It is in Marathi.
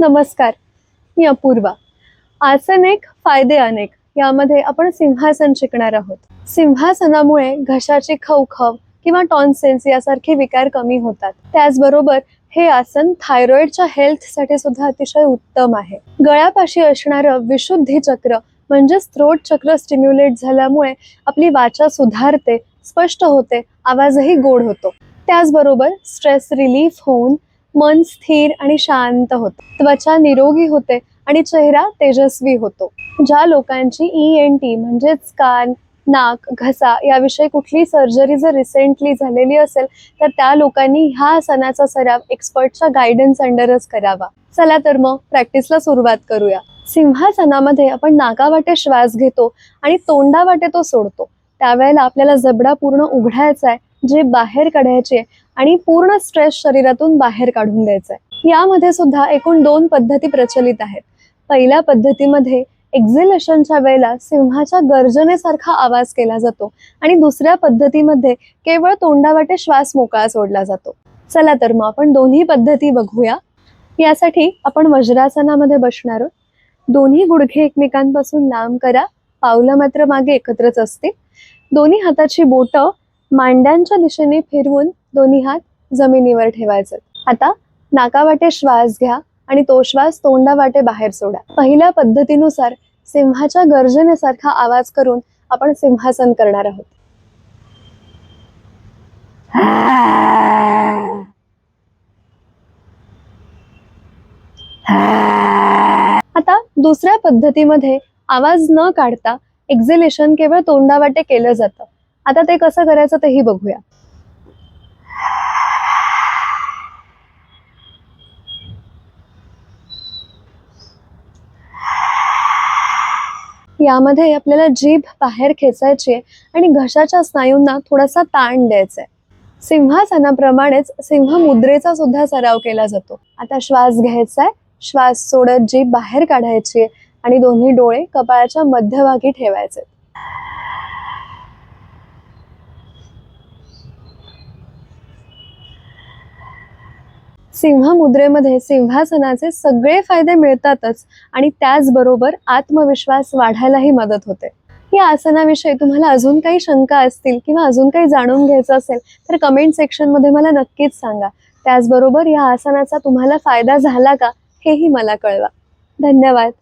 नमस्कार मी अपूर्वा. आसन एक फायदे अनेक यामध्ये आपण सिंहासन शिकणार आहोत. सिंहासनामुळे घशाची खवखव किंवा टॉन्सिल्स यासारखे विकार कमी होतात. त्याचबरोबर हे आसन थायरॉइडच्या हेल्थसाठी सुद्धा अतिशय उत्तम आहे. गळ्यापाशी असणारं विशुद्धी चक्र म्हणजेच थ्रोट चक्र स्टिम्युलेट झाल्यामुळे आपली वाचा सुधारते स्पष्ट होते आवाजही गोड होतो. त्याचबरोबर स्ट्रेस रिलीफ होऊन मन स्थिर आणि शांत होते. त्वचा निरोगी होते आणि चेहरा तेजस्वी होतो. ज्या लोकांची ई एन टी म्हणजेच कान नाक घसा याविषयी कुठली सर्जरी जर रिसेंटली झालेली असेल तर त्या लोकांनी ह्या सणाचा सराव एक्सपर्टच्या गायडन्स अंडरच करावा. चला तर मग प्रॅक्टिसला सुरुवात करूया. सिंहासनामध्ये आपण नाकावाटे श्वास घेतो आणि तोंडावाटे तो सोडतो. त्यावेळेला आपल्याला जबडा पूर्ण उघडायचा आहे. जे बाहेर काढायचे आणि पूर्ण स्ट्रेस शरीरातून बाहेर काढून द्यायचा. आहे यामध्ये सुद्धा एकूण दोन पद्धती प्रचलित आहेत. पहिल्या पद्धतीमध्ये एक्झिलेशनच्या वेळेला सिंहाच्या गर्जनेसारखा आवाज केला जातो आणि दुसऱ्या पद्धतीमध्ये केवळ तोंडावाटे श्वास मोकळा सोडला जातो. चला तर मग आपण दोन्ही पद्धती बघूया. यासाठी आपण वज्रासनामध्ये बसणार आहोत. दोन्ही गुडघे एकमेकांपासून लांब करा. पावलं मात्र मागे एकत्रच असतील. दोन्ही हाताची बोटं मांड्यांच्या दिशेने फिरवून दोन्ही हात जमिनीवर ठेवायचे. आता नाकावाटे श्वास घ्या आणि तो श्वास तोंडावाटे बाहेर सोडा. पहिल्या पद्धतीनुसार सिंहाच्या गर्जनेसारखा आवाज करून आपण सिंहासन करणार आहोत. आता दुसऱ्या पद्धतीमध्ये आवाज न काढता एक्झिलेशन केवळ तोंडावाटे केलं जातं. आता ते कसं करायचं तेही बघूया. यामध्ये आपल्याला जीभ बाहेर खेचायची आहे आणि घशाच्या स्नायूंना थोडासा ताण द्यायचा आहे. सिंहासनाप्रमाणेच सिंह मुद्रेचा सुद्धा सराव केला जातो. आता श्वास घ्यायचा आहे. श्वास सोडत जीभ बाहेर काढायची आहे आणि दोन्ही डोळे कपाळाच्या मध्यभागी ठेवायचे सिंह मुद्रेमध्ये सिंहासनाचे सगळे फायदे मिळतातच आणि त्याचबरोबर आत्मविश्वास वाढायलाही मदत होते. या आसनाविषयी तुम्हाला अजून काही शंका असतील किंवा अजून काही जाणून घ्यायचं असेल तर कमेंट सेक्शनमध्ये मला नक्कीच सांगा. त्याचबरोबर या आसनाचा तुम्हाला फायदा झाला का हेही मला कळवा. धन्यवाद.